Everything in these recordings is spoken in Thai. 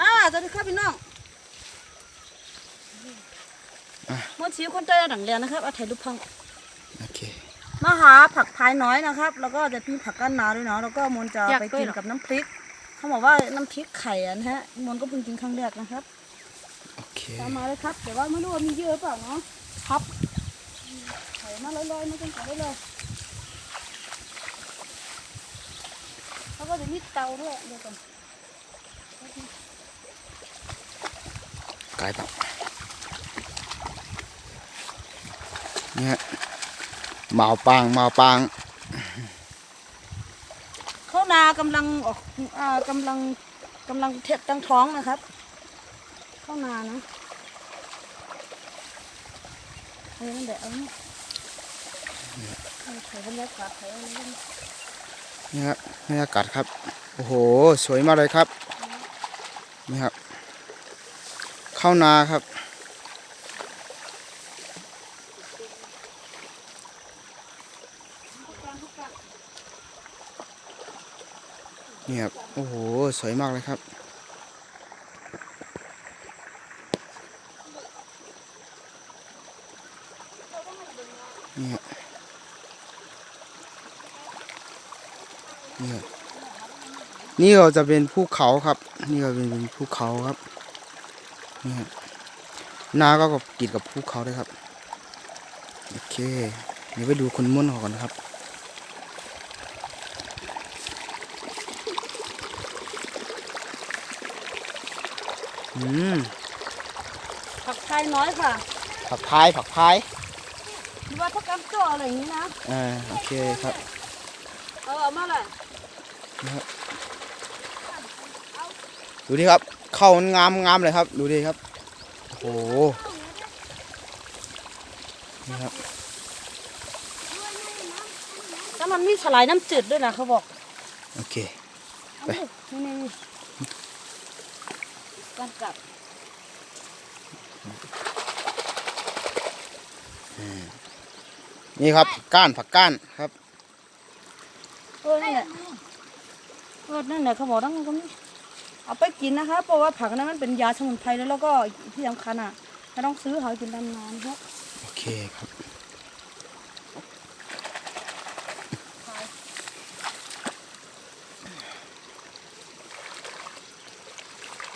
อ่าสวัสดีครับพี่น้องอะมอนชีคนใจดังเรียนนะครับเอาถ่ายรูปพังโอเคมาหาผักพายน้อยนะครับ แล้วก็จะมีผักก้านนาด้วยเนาะแล้วก็มนจะอยากไปด้วยกินเหรอกับน้ำพริก เขาบอกว่าน้ำพริกไข่อะนะฮะมนก็เพิ่งกินครั้งแรกนะครับโอเคตามมาเลยครับแต่ว่าไม่รู้ว่ามีเยอะหรือเปล่าเนาะครับไข่มาลอยๆไม่ต้องใส่ได้เลยแล้วก็จะมีเตาด้วยเดี๋ยวก่อน ไกลปะนี่ฮะเมาปางเมาปางข้าวนากำลังออกอ่ากำลังกำลังเทะตั้งท้องนะครับข้าวนานะเอานั่นแหละเอานี่เอาไข่บรรยากาศไข่อะไรนี่นี่ฮะบรรยากาศครับ โอ้โห สวยมากเลยครับ นี่ครับเข้านาครับ นี่ครับ โอ้โห สวยมากเลยครับนี่ครับนี่ครับนี่ก็จะเป็นภูเขาครับ นี่ก็เป็นภูเขาครับ นี่ครับนาก็ติดกับภูเขาด้วยครับ โอเค เดี๋ยวไปดูคนม้วนเขาก่อนนะครับอืมผักไทยน้อยค่ะ ผักพายผักพายหรือว่าผักกำจั่วอะไรอย่างนี้นะอ่าโอเคครับเออเอามาเลยดูดิครับ เข้ามันงามงามเลยครับ ดูดิครับ โอ้โหนี่ครับแล้วมันมีสลายน้ำจืดด้วยนะเขาบอก โอเคเอาดินี่นี่นี่กันกลับนี่ครับผักก้านผักก้านครับ เออนั่นแหละเออนั่นแหละเขาบอกต้องตรงนี้ เอาไปกินนะคะ เพราะว่าผักนั้นมันเป็นยาสมุนไพรแล้วแล้วก็ที่สำคัญอะไม่ต้องซื้อหากินตามน้ำครับโอเคครับ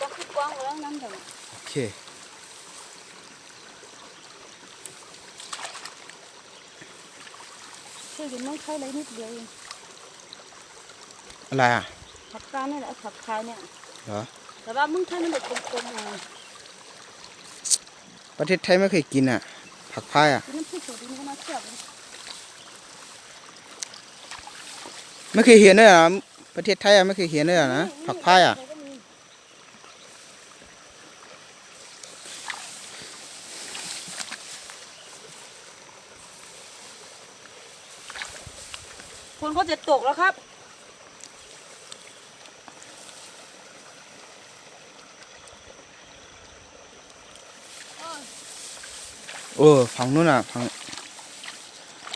ต้องคิดกว้างไว้แล้วนั้นเถอะโอเคช่วยกินน้องใช้อะไรนิดเดียวเองอะไรอะผักกาดนี่แหละผักคายเนี่ย เหรอแต่ว่ามึงใช้มันเด็กกลมๆไงประเทศไทยไม่เคยกินอะ ผักพายอะกินน้ำพริกสูตรนี้ก็น่าเชื่อเลยไม่เคยเห็นเลยเหรอประเทศไทยอะไม่เคยเห็นเลยเหรอนะผักพายอะก็มีคนเขาจะตกแล้วครับ ออฝั่งนู้นอะฝั่ง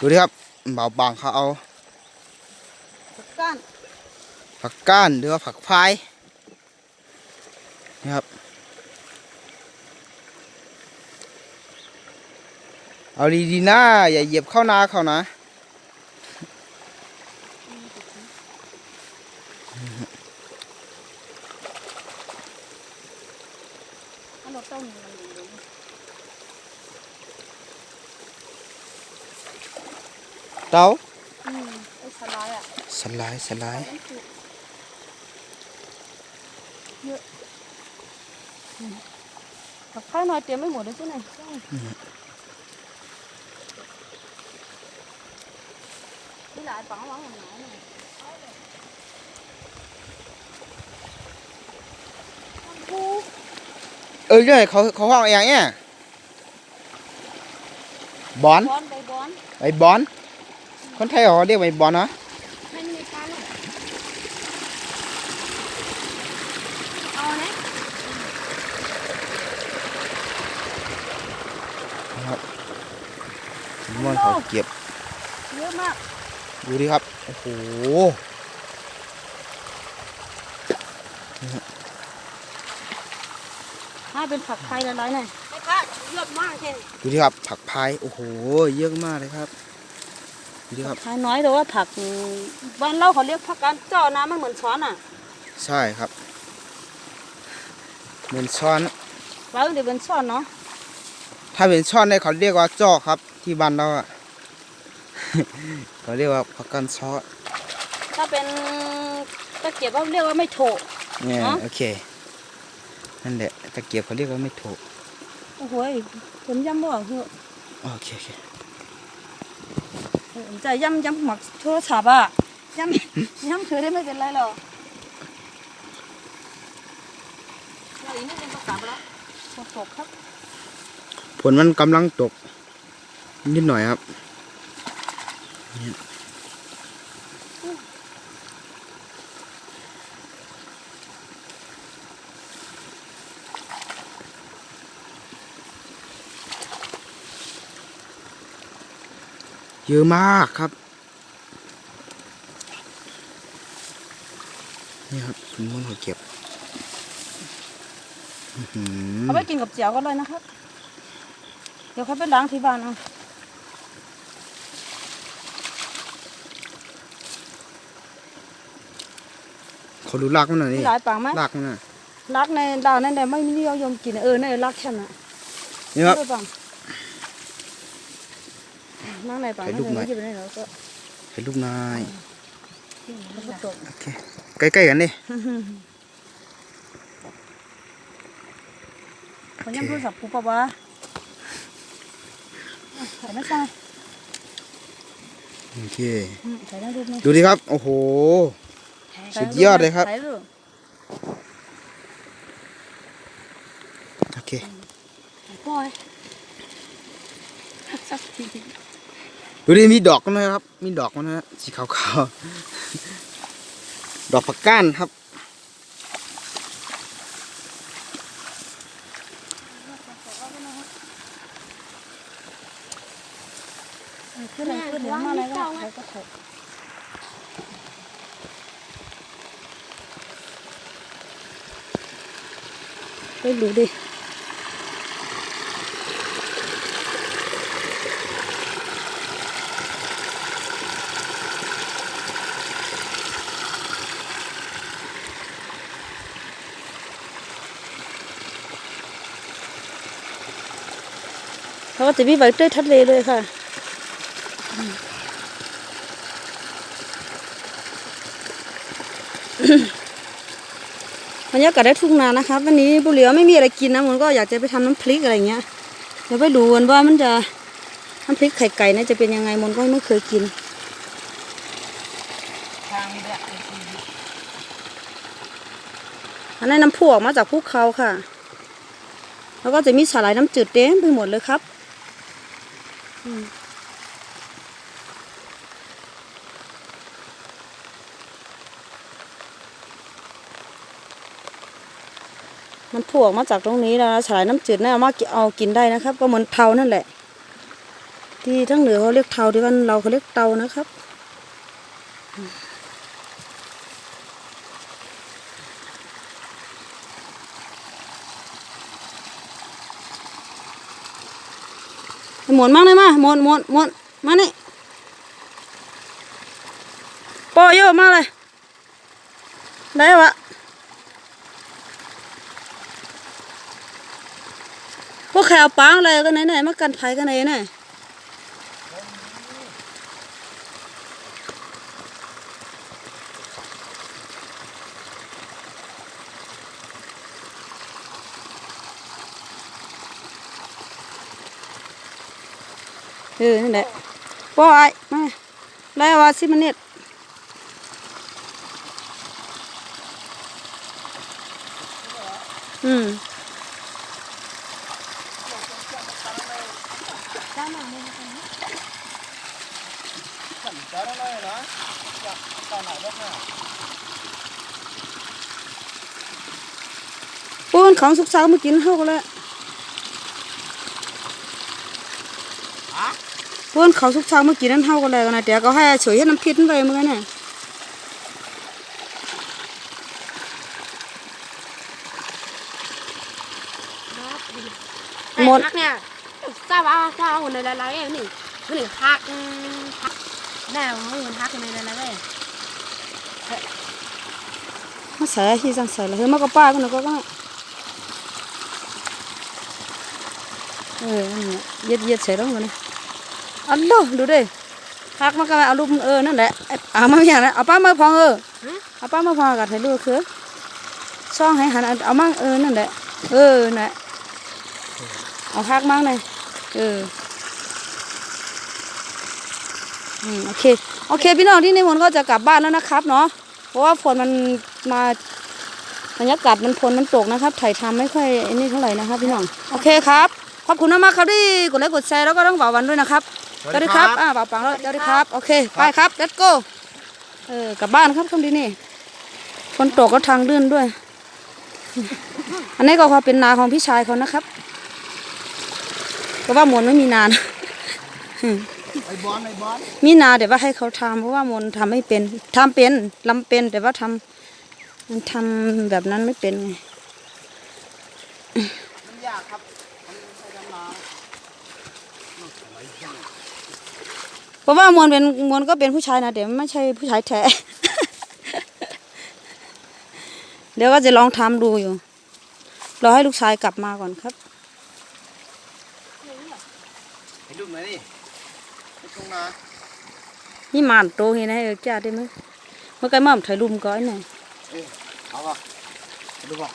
ดูดิครับเบาบางเขาเอาผักก้านผักก้านหรือว่าผักพายนี่ครับเอาดีๆนะอย่าเหยียบเข้านาเขานะ อันเราต้มมันอยู่เลย เตาอืมไอ้สลายอะสไลด์สไลด์มันคือเยอะอืมผักข้าวหน่อยเตรียมไม่หมดเลยใช่ไหมใช่นี่หลายปังหวังหนาเนี่ยเออเนี่ยเขาเขาห้องอย่างเนี้ยบอนบอนใบบอนใบบอน คนไทยเขาเรียกใบบอนนะไม่มีปลาหรอกเอานะม่วนเขาเก็บ เยอะมาก ดูดิครับ โอ้โหถ้าเป็นผักไทยหลายๆหน่อยไม่ค่ะเยอะมากแค่นี้ดูดิครับ ผักพาย โอ้โห เยอะมากเลยครับ ดูดิครับไทยน้อยแต่ว่าผักบ้านเราเขาเรียกผักการเจาะน้ำมันเหมือนช้อนอะ ใช่ครับ เหมือนช้อนเราเดี๋ยวเป็นช้อนเนาะถ้าเป็นช้อนเนี่ยเขาเรียกว่าจอกครับ ที่บ้านเราอะเขาเรียกว่าผักกันช้อนถ้าเป็นตะเกียบเราเรียกว่าไม่โถเนี่ยอ๋อโอเคนั่นแหละตะเกียบเขาเรียกว่าไม่ถูกโอ้โหยผมยำบ่เหรอโอเคโอเค ผมจะยำยำหมักโทรศัพท์อะยำยำเธอได้ไม่เป็นไรหรอกเราอีกนิดนึงก็กลับแล้วฝนตกครับผลมันกำลังตก นิดหน่อยครับ เนี่ยเยอะมากครับ นี่ครับคุณมุ่นเขาเก็บอื้อหือเอาไปกินกับเจียวก็เลยนะครับ เดี๋ยวเขาไปล้างที่บ้านเอาเขาดูรากมันหน่อยมีนี่หลายปังไหมรากมันน่ะรักในดาวนั่นแต่ไม่นิยมกินเออในรักฉันอะนี่ครับด้วยปัง นั่งในปังถ่ายรูปหน่อยไม่กินไปไหนแล้วก็เป็นลูกนายแล้วก็ตกโอเคใกล้ๆกันดิเขายังโทรศัพท์กูปะวะอะถ่ายไม่ใช่โอเคอืมถ่ายได้รูปนี้ดูดิครับ โอ้โห สุดยอดเลยครับถ่ายรูปโอเค ปล่อยสักที ดูดิมีดอกมันนะครับ มีดอกมันนะสีขาวๆ ดอกผักก้านครับ ขึ้นเลยขึ้นเดี๋ยวมาอะไรก็ถ่ายก็ถ่ายไปดูดิ เขาก็จะมีใบเตยทะเลเลยค่ะบรรยากาศได้ทุ่งนานะคะวันนี้บุเหลียวไม่มีอะไรกินนะมันก็อยากจะไปทำน้ำพริกอะไรเงี้ยเดี๋ยวไปดูกันว่ามันจะน้ำพริกไข่ไก่น่าจะเป็นยังไงมันก็ไม่เคยกินอันนี้น้ำพุออกมาจากภูเขาค่ะ แล้วก็จะมีสาหร่ายน้ำจืดเต็มไปหมดเลยครับ มันผวกมาจากตรงนี้แล้วนะสายน้ำจืดน่าเอามากเอากินได้นะครับ ก็เหมือนเทานั่นแหละ ที่ทั้งเหนือเขาเรียกเทาที่บ้านเราเขาเรียกเตานะครับ หมุนมากเลยมาหมุนหมุนหมุนมานี่ปอเยอะมากเลย ได้วะพวกแขวปังอะไรกันไหนไหนมากันไทยกันไหนไหน ออนั่นแหละปล่อยมาแล้วว่าสิมันเน็ตอืมปูนของสุกสามากินเฮาก็แล้ว ปูนของสุกสาวมากินนั่นเฮาก็แล้วนะเดี๋ยวก็ให้สวยให้น้ำพริกไปเหมือนกันน่ะหมดพักเนี่ยทราบว่าทราบว่าในอะไรๆนี่มันถึงพักพักแม่มันพักในอะไรๆมาใส่ที่จังใส่ละเฮ้ยมากระป้ากันนะก็ก็เออนั่นแหละเย็ดเย็ดใส่ลงมาเนี่ย อันดูดูดิพักมาก็เอาลูกเออนั่นแหละเอามาอย่างนั้นเอาป้ามาพองเออเอาป้ามาพองกัดให้ลูกคือช่องให้หันเอามั่งเออนั่นแหละเออนั่นแหละเอาพักมั่งเลยเอออืมโอเคโอเคพี่น้องที่ในมนต์ก็จะกลับบ้านแล้วนะครับเนาะเพราะว่าฝนมันมาบรรยากาศมันฝนมันตกนะครับ ถ่ายทำไม่ค่อยไอ้นี่เท่าไหร่นะครับพี่น้องโอเคครับขอบคุณมากๆครับที่กดไลค์กดแชร์แล้วก็ต้องบ่าววันด้วยนะครับ สวัสดีครับ อ่าบ่าวปังแล้วสวัสดีครับ โอเค ไปครับ let's go เออ กลับบ้านครับคำดีนี่ฝนตกก็ทางลื่นด้วย อันนี้ก็พอเป็นนาของพี่ชายเขานะครับ เพราะว่ามนไม่มีนานไอบอลไอบอลมีนาแต่ว่าให้เขาทำเพราะว่ามนทำไม่เป็นทำเป็นลำเป็นแต่ว่าทำมันทำแบบนั้นไม่เป็นไง มันยากครับมันใช้ดำน้ เพราะว่ามนเป็นมนก็เป็นผู้ชายนะแต่ไม่ใช่ผู้ชายแท้ เดี๋ยวก็จะลองทำดูอยู่ รอให้ลูกชายกลับมาก่อนครับำให้ลูกหน่อยดิไอ้ตรงนานี่มานโตเห็นไหมเออจ้าได้ไหมเมื่อกี้มั่มถ่ายรูปก่อนหน่อยเอ้ยเอาป่ะดูป่ะ